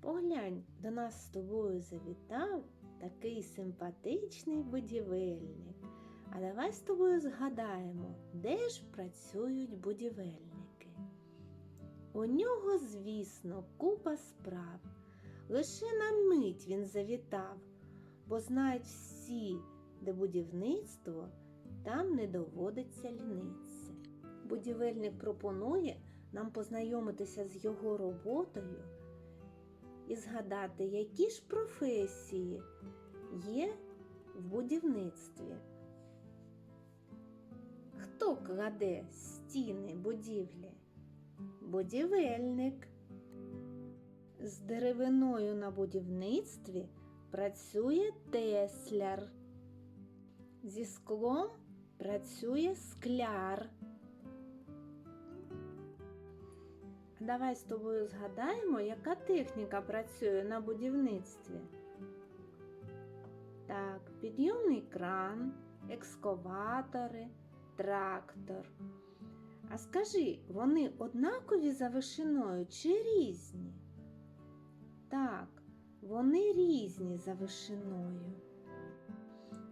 Поглянь, до нас з тобою завітав такий симпатичний будівельник. А давай з тобою згадаємо, де ж працюють будівельники. У нього, звісно, купа справ. Лише на мить він завітав, бо знають всі, де будівництво, там не доводиться лінитися. Будівельник пропонує нам познайомитися з його роботою і згадати, які ж професії є в будівництві. Хто кладе стіни будівлі? Будівельник. З деревиною на будівництві працює тесляр. Зі склом працює скляр. Давай з тобою згадаємо, яка техніка працює на будівництві. Так, підйомний кран, екскаватори, трактор. А скажи, вони однакові за вишиною чи різні? Так, вони різні за вишиною.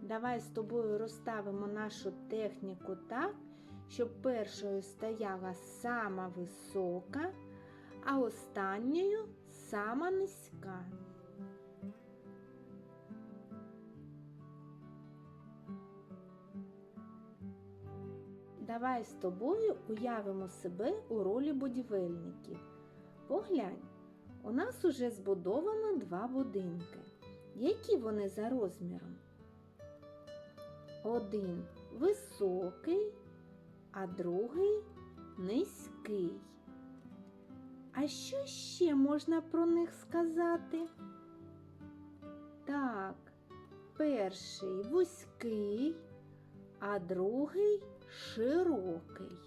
Давай з тобою розставимо нашу техніку так, щоб першою стояла сама висока, а останньою сама низька. Давай з тобою уявимо себе у ролі будівельників. Поглянь, у нас уже збудовано два будинки. Які вони за розміром? Один високий, а другий низький. А що ще можна про них сказати? Так, перший вузький, а другий широкий.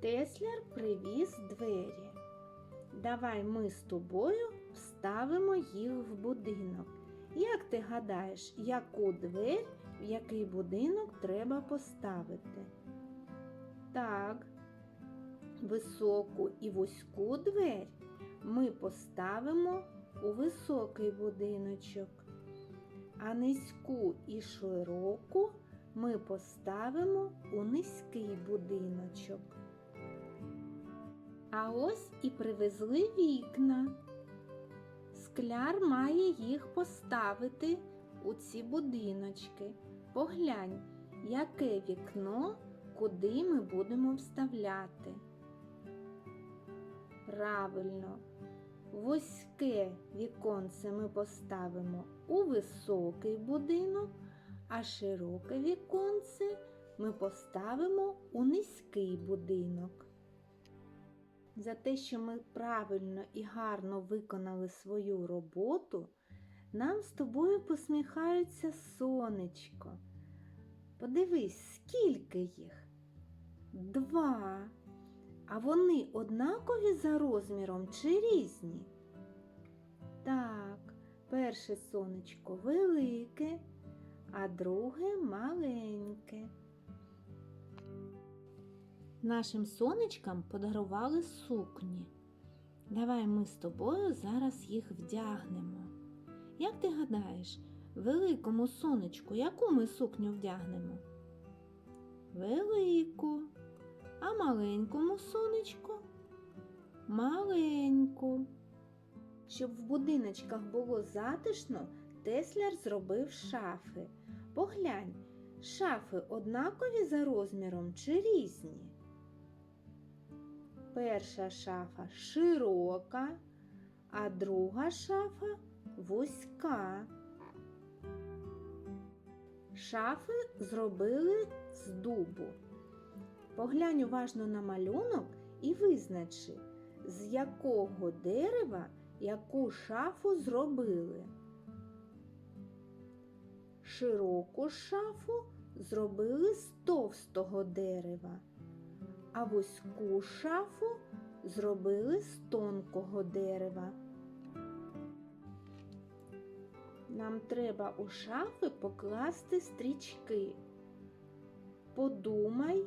Тесляр привіз двері. Давай ми з тобою вставимо їх в будинок. Як ти гадаєш, яку двері в який будинок треба поставити? Так, високу і вузьку двері ми поставимо у високий будиночок, а низьку і широку ми поставимо у низький будиночок. А ось і привезли вікна. Скляр має їх поставити у ці будиночки. Поглянь, яке вікно, куди ми будемо вставляти. Правильно, вузьке віконце ми поставимо у високий будинок, а широке віконце ми поставимо у низький будинок. За те, що ми правильно і гарно виконали свою роботу, нам з тобою посміхаються сонечко. Подивись, скільки їх? Два. А вони однакові за розміром чи різні? Так, перше сонечко велике, а друге маленьке. Нашим сонечкам подарували сукні. Давай ми з тобою зараз їх вдягнемо. Як ти гадаєш, великому сонечку яку ми сукню вдягнемо? Велику, а маленькому сонечку маленьку. Щоб в будиночках було затишно, Тесляр зробив шафи. Поглянь, шафи однакові за розміром чи різні? Перша шафа широка, а друга шафа вузька. Шафи зробили з дубу. Поглянь уважно на малюнок і визначи, з якого дерева яку шафу зробили. Широку шафу зробили з товстого дерева, а вузьку шафу зробили з тонкого дерева. Нам треба у шафи покласти стрічки. Подумай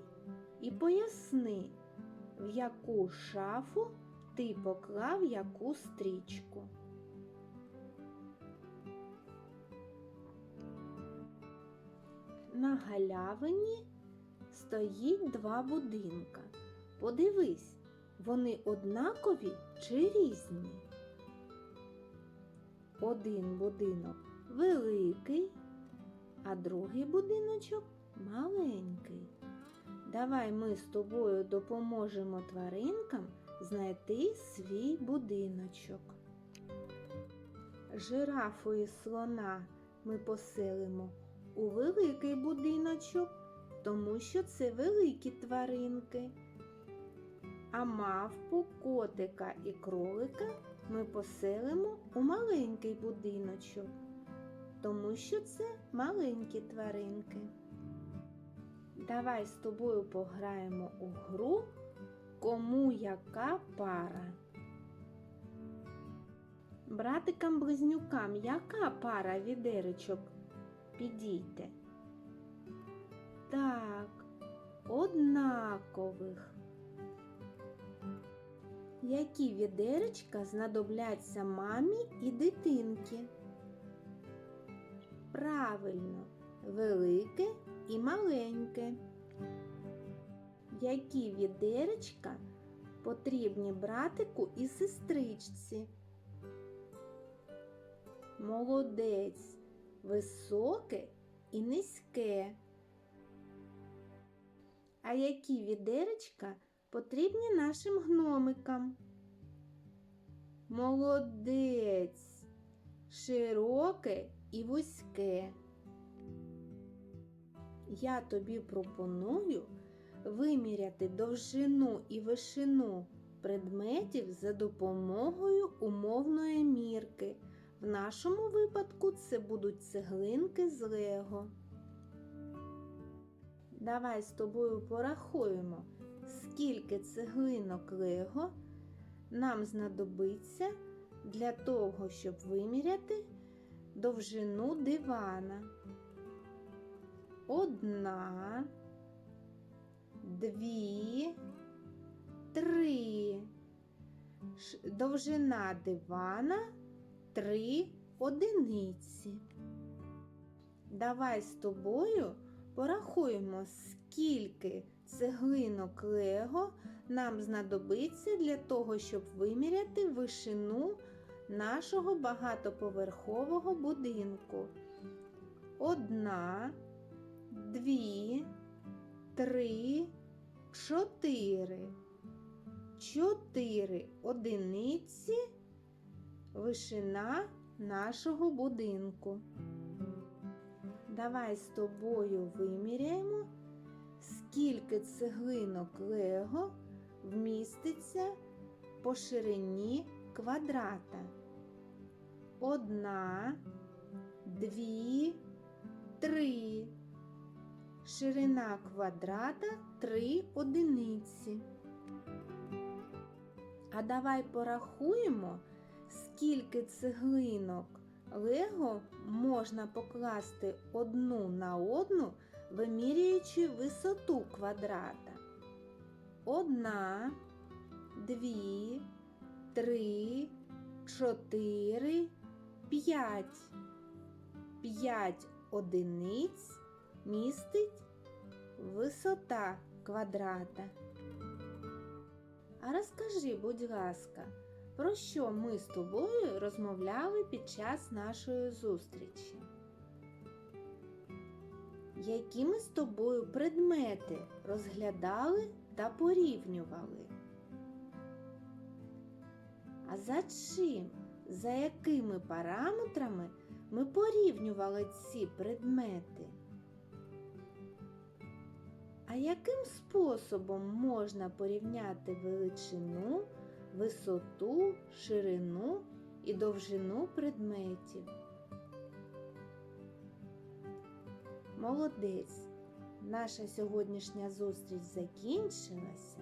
і поясни, в яку шафу ти поклав яку стрічку. На галявині стоїть два будинка. Подивись, вони однакові чи різні? Один будинок великий, а другий будиночок маленький. Давай ми з тобою допоможемо тваринкам знайти свій будиночок. Жирафу і слона ми поселимо у великий будиночок, тому що це великі тваринки. А мавпу, котика і кролика ми поселимо у маленький будиночок, тому що це маленькі тваринки. Давай з тобою пограємо у гру Кому яка пара. Братикам-близнюкам яка пара відеречок? Підійте. Так, однакових. Які відеречка знадобляться мамі і дитинки? Правильно, велике і маленьке. Які відеречка потрібні братику і сестричці? Молодець, високе і низьке. А які відеречка потрібні нашим гномикам? Молодець, широке і вузьке. Я тобі пропоную виміряти довжину і вишину предметів за допомогою умовної мірки. В нашому випадку це будуть цеглинки з Лего. Давай з тобою порахуємо, скільки цеглинок Лего нам знадобиться для того, щоб виміряти довжину дивана. Одна, дві, три. Довжина дивана три одиниці. Давай з тобою порахуємо, скільки цеглинок Лего нам знадобиться для того, щоб виміряти вишину нашого багатоповерхового будинку. Одна, дві, три, чотири. Чотири одиниці вишина нашого будинку. Давай з тобою виміряємо, скільки цеглинок Лего вміститься по ширині квадрата. Одна, дві, три. Ширина квадрата три одиниці. А давай порахуємо, скільки цеглинок Лего можна покласти одну на одну, вимірюючи висоту квадрата. Одна, дві, три, чотири, п'ять. П'ять одиниць містить висота квадрата. А розкажи, будь ласка, про що ми з тобою розмовляли під час нашої зустрічі? Які ми з тобою предмети розглядали та порівнювали? А за чим, за якими параметрами ми порівнювали ці предмети? А яким способом можна порівняти величину, висоту, ширину і довжину предметів? Молодець! Наша сьогоднішня зустріч закінчилася.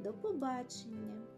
До побачення!